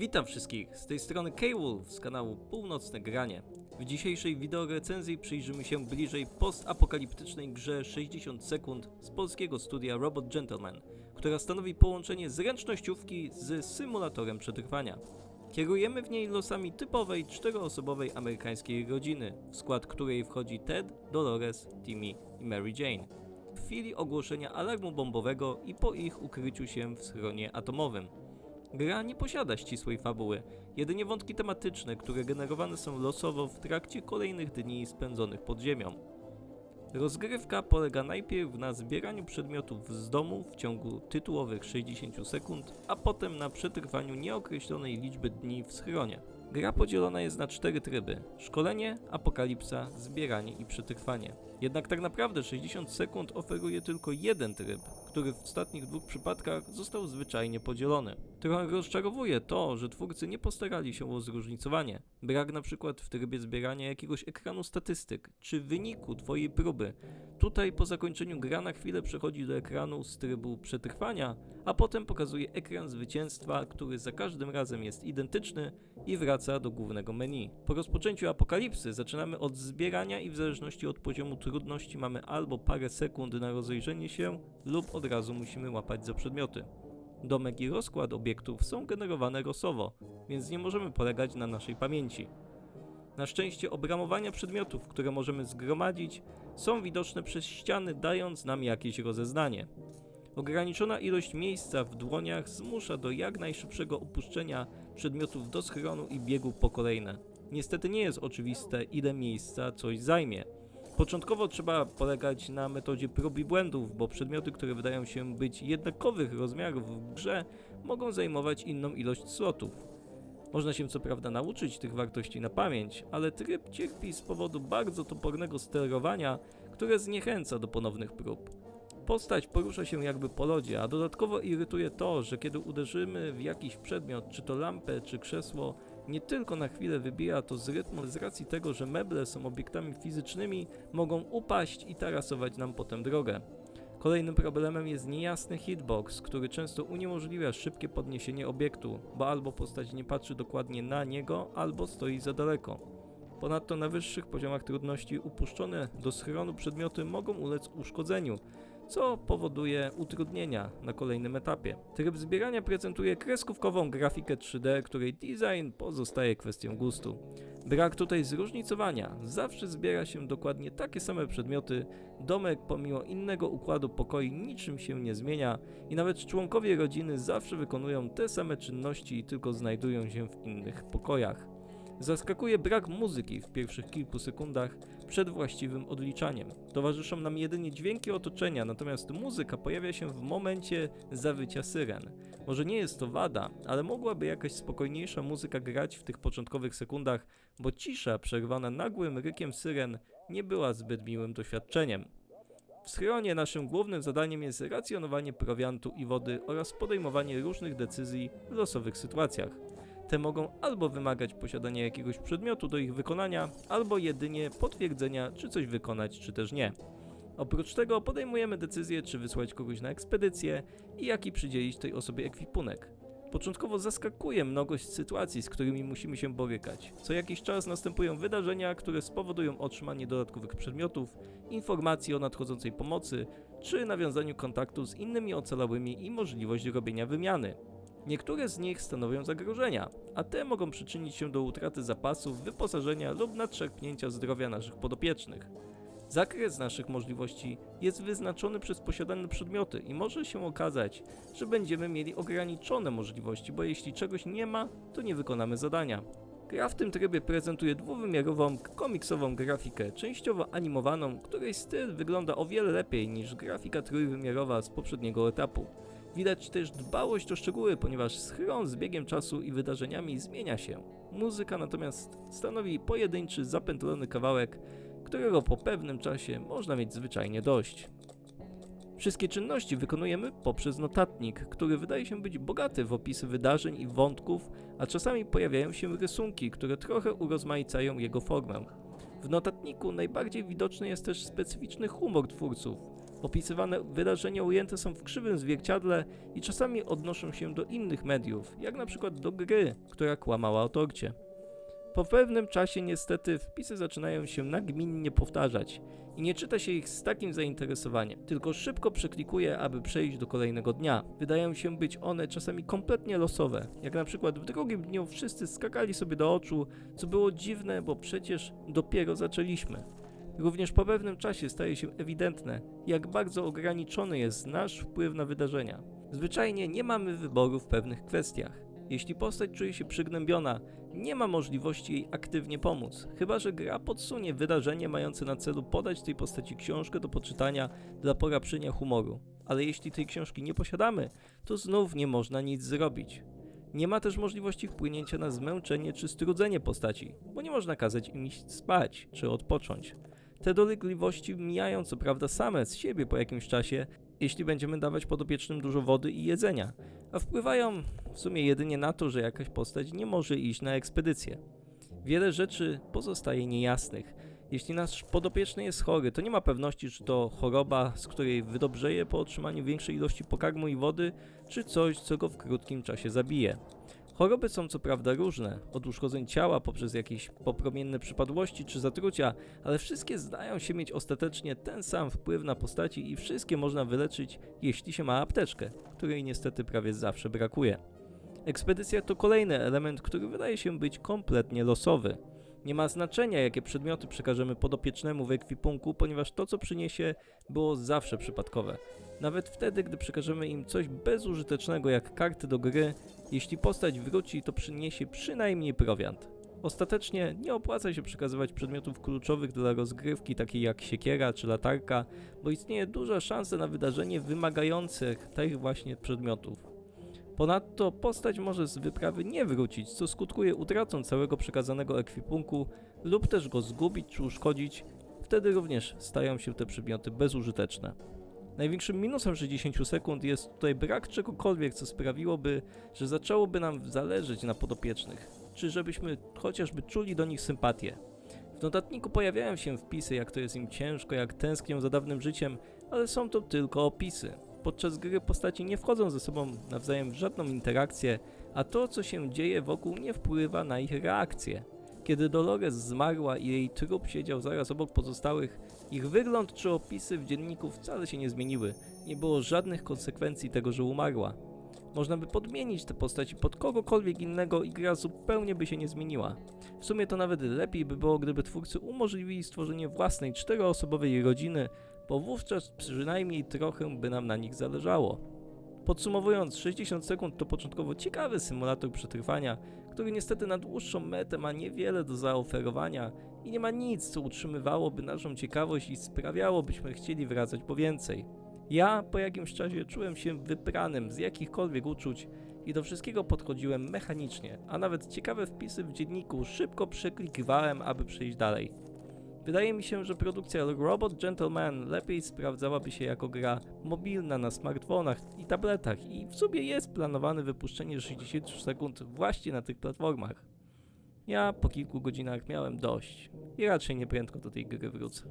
Witam wszystkich, z tej strony K-Wolf z kanału Północne Granie. W dzisiejszej wideorecenzji przyjrzymy się bliżej postapokaliptycznej grze 60 sekund z polskiego studia Robot Gentleman, która stanowi połączenie zręcznościówki z symulatorem przetrwania. Kierujemy w niej losami typowej czteroosobowej amerykańskiej rodziny, w skład której wchodzi Ted, Dolores, Timmy i Mary Jane. W chwili ogłoszenia alarmu bombowego i po ich ukryciu się w schronie atomowym. Gra nie posiada ścisłej fabuły, jedynie wątki tematyczne, które generowane są losowo w trakcie kolejnych dni spędzonych pod ziemią. Rozgrywka polega najpierw na zbieraniu przedmiotów z domu w ciągu tytułowych 60 sekund, a potem na przetrwaniu nieokreślonej liczby dni w schronie. Gra podzielona jest na cztery tryby: szkolenie, apokalipsa, zbieranie i przetrwanie. Jednak tak naprawdę 60 sekund oferuje tylko jeden tryb, który w ostatnich dwóch przypadkach został zwyczajnie podzielony. Trochę rozczarowuje to, że twórcy nie postarali się o zróżnicowanie. Brak na przykład w trybie zbierania jakiegoś ekranu statystyk, czy wyniku twojej próby. Tutaj po zakończeniu gra na chwilę przechodzi do ekranu z trybu przetrwania, a potem pokazuje ekran zwycięstwa, który za każdym razem jest identyczny i wraca do głównego menu. Po rozpoczęciu apokalipsy zaczynamy od zbierania i w zależności od poziomu trudności mamy albo parę sekund na rozejrzenie się, lub od razu musimy łapać za przedmioty. Domek i rozkład obiektów są generowane losowo, więc nie możemy polegać na naszej pamięci. Na szczęście obramowania przedmiotów, które możemy zgromadzić, są widoczne przez ściany, dając nam jakieś rozeznanie. Ograniczona ilość miejsca w dłoniach zmusza do jak najszybszego opuszczenia przedmiotów do schronu i biegu po kolejne. Niestety nie jest oczywiste, ile miejsca coś zajmie. Początkowo trzeba polegać na metodzie prób i błędów, bo przedmioty, które wydają się być jednakowych rozmiarów w grze, mogą zajmować inną ilość slotów. Można się co prawda nauczyć tych wartości na pamięć, ale tryb cierpi z powodu bardzo topornego sterowania, które zniechęca do ponownych prób. Postać porusza się jakby po lodzie, a dodatkowo irytuje to, że kiedy uderzymy w jakiś przedmiot, czy to lampę, czy krzesło, nie tylko na chwilę wybija to z rytmu z racji tego, że meble są obiektami fizycznymi, mogą upaść i tarasować nam potem drogę. Kolejnym problemem jest niejasny hitbox, który często uniemożliwia szybkie podniesienie obiektu, bo albo postać nie patrzy dokładnie na niego, albo stoi za daleko. Ponadto na wyższych poziomach trudności upuszczone do schronu przedmioty mogą ulec uszkodzeniu, co powoduje utrudnienia na kolejnym etapie. Tryb zbierania prezentuje kreskówkową grafikę 3D, której design pozostaje kwestią gustu. Brak tutaj zróżnicowania, zawsze zbiera się dokładnie takie same przedmioty, domek pomimo innego układu pokoi niczym się nie zmienia i nawet członkowie rodziny zawsze wykonują te same czynności tylko znajdują się w innych pokojach. Zaskakuje brak muzyki w pierwszych kilku sekundach przed właściwym odliczaniem. Towarzyszą nam jedynie dźwięki otoczenia, natomiast muzyka pojawia się w momencie zawycia syren. Może nie jest to wada, ale mogłaby jakaś spokojniejsza muzyka grać w tych początkowych sekundach, bo cisza przerwana nagłym rykiem syren nie była zbyt miłym doświadczeniem. W schronie naszym głównym zadaniem jest racjonowanie prowiantu i wody oraz podejmowanie różnych decyzji w losowych sytuacjach. Te mogą albo wymagać posiadania jakiegoś przedmiotu do ich wykonania, albo jedynie potwierdzenia, czy coś wykonać, czy też nie. Oprócz tego podejmujemy decyzję, czy wysłać kogoś na ekspedycję i jaki przydzielić tej osobie ekwipunek. Początkowo zaskakuje mnogość sytuacji, z którymi musimy się borykać. Co jakiś czas następują wydarzenia, które spowodują otrzymanie dodatkowych przedmiotów, informacji o nadchodzącej pomocy, czy nawiązaniu kontaktu z innymi ocalałymi i możliwość robienia wymiany. Niektóre z nich stanowią zagrożenia, a te mogą przyczynić się do utraty zapasów, wyposażenia lub nadszarpnięcia zdrowia naszych podopiecznych. Zakres naszych możliwości jest wyznaczony przez posiadane przedmioty i może się okazać, że będziemy mieli ograniczone możliwości, bo jeśli czegoś nie ma, to nie wykonamy zadania. Gra w tym trybie prezentuje dwuwymiarową, komiksową grafikę, częściowo animowaną, której styl wygląda o wiele lepiej niż grafika trójwymiarowa z poprzedniego etapu. Widać też dbałość o szczegóły, ponieważ schron z biegiem czasu i wydarzeniami zmienia się. Muzyka natomiast stanowi pojedynczy, zapętlony kawałek, którego po pewnym czasie można mieć zwyczajnie dość. Wszystkie czynności wykonujemy poprzez notatnik, który wydaje się być bogaty w opisy wydarzeń i wątków, a czasami pojawiają się rysunki, które trochę urozmaicają jego formę. W notatniku najbardziej widoczny jest też specyficzny humor twórców. Opisywane wydarzenia ujęte są w krzywym zwierciadle i czasami odnoszą się do innych mediów, jak na przykład do gry, która kłamała o torcie. Po pewnym czasie niestety wpisy zaczynają się nagminnie powtarzać i nie czyta się ich z takim zainteresowaniem, tylko szybko przeklikuje, aby przejść do kolejnego dnia. Wydają się być one czasami kompletnie losowe, jak na przykład w drugim dniu wszyscy skakali sobie do oczu, co było dziwne, bo przecież dopiero zaczęliśmy. Również po pewnym czasie staje się ewidentne, jak bardzo ograniczony jest nasz wpływ na wydarzenia. Zwyczajnie nie mamy wyboru w pewnych kwestiach. Jeśli postać czuje się przygnębiona, nie ma możliwości jej aktywnie pomóc, chyba że gra podsunie wydarzenie mające na celu podać tej postaci książkę do poczytania dla poraprzynia humoru. Ale jeśli tej książki nie posiadamy, to znów nie można nic zrobić. Nie ma też możliwości wpłynięcia na zmęczenie czy strudzenie postaci, bo nie można kazać im iść spać czy odpocząć. Te dolegliwości mijają co prawda same z siebie po jakimś czasie, jeśli będziemy dawać podopiecznym dużo wody i jedzenia, a wpływają w sumie jedynie na to, że jakaś postać nie może iść na ekspedycję. Wiele rzeczy pozostaje niejasnych. Jeśli nasz podopieczny jest chory, to nie ma pewności, czy to choroba, z której wydobrzeje po otrzymaniu większej ilości pokarmu i wody, czy coś, co go w krótkim czasie zabije. Choroby są co prawda różne, od uszkodzeń ciała poprzez jakieś popromienne przypadłości czy zatrucia, ale wszystkie zdają się mieć ostatecznie ten sam wpływ na postaci i wszystkie można wyleczyć, jeśli się ma apteczkę, której niestety prawie zawsze brakuje. Ekspedycja to kolejny element, który wydaje się być kompletnie losowy. Nie ma znaczenia, jakie przedmioty przekażemy podopiecznemu w ekwipunku, ponieważ to, co przyniesie, było zawsze przypadkowe. Nawet wtedy, gdy przekażemy im coś bezużytecznego jak karty do gry, jeśli postać wróci, to przyniesie przynajmniej prowiant. Ostatecznie nie opłaca się przekazywać przedmiotów kluczowych dla rozgrywki, takich jak siekiera czy latarka, bo istnieje duża szansa na wydarzenie wymagające tych właśnie przedmiotów. Ponadto postać może z wyprawy nie wrócić, co skutkuje utratą całego przekazanego ekwipunku lub też go zgubić czy uszkodzić, wtedy również stają się te przedmioty bezużyteczne. Największym minusem 60 sekund jest tutaj brak czegokolwiek, co sprawiłoby, że zaczęłoby nam zależeć na podopiecznych, czy żebyśmy chociażby czuli do nich sympatię. W notatniku pojawiają się wpisy, jak to jest im ciężko, jak tęsknią za dawnym życiem, ale są to tylko opisy. Podczas gry postaci nie wchodzą ze sobą nawzajem w żadną interakcję, a to, co się dzieje wokół, nie wpływa na ich reakcję. Kiedy Dolores zmarła i jej trup siedział zaraz obok pozostałych, ich wygląd czy opisy w dzienniku wcale się nie zmieniły. Nie było żadnych konsekwencji tego, że umarła. Można by podmienić te postaci pod kogokolwiek innego i gra zupełnie by się nie zmieniła. W sumie to nawet lepiej by było, gdyby twórcy umożliwili stworzenie własnej czteroosobowej rodziny, bo wówczas przynajmniej trochę by nam na nich zależało. Podsumowując, 60 sekund to początkowo ciekawy symulator przetrwania, który niestety na dłuższą metę ma niewiele do zaoferowania i nie ma nic, co utrzymywałoby naszą ciekawość i sprawiało, byśmy chcieli wracać po więcej. Ja po jakimś czasie czułem się wypranym z jakichkolwiek uczuć i do wszystkiego podchodziłem mechanicznie, a nawet ciekawe wpisy w dzienniku szybko przeklikiwałem, aby przejść dalej. Wydaje mi się, że produkcja Robot Gentleman lepiej sprawdzałaby się jako gra mobilna na smartfonach i tabletach i w sumie jest planowane wypuszczenie 60 sekund właśnie na tych platformach. Ja po kilku godzinach miałem dość i raczej nieprędko do tej gry wrócę.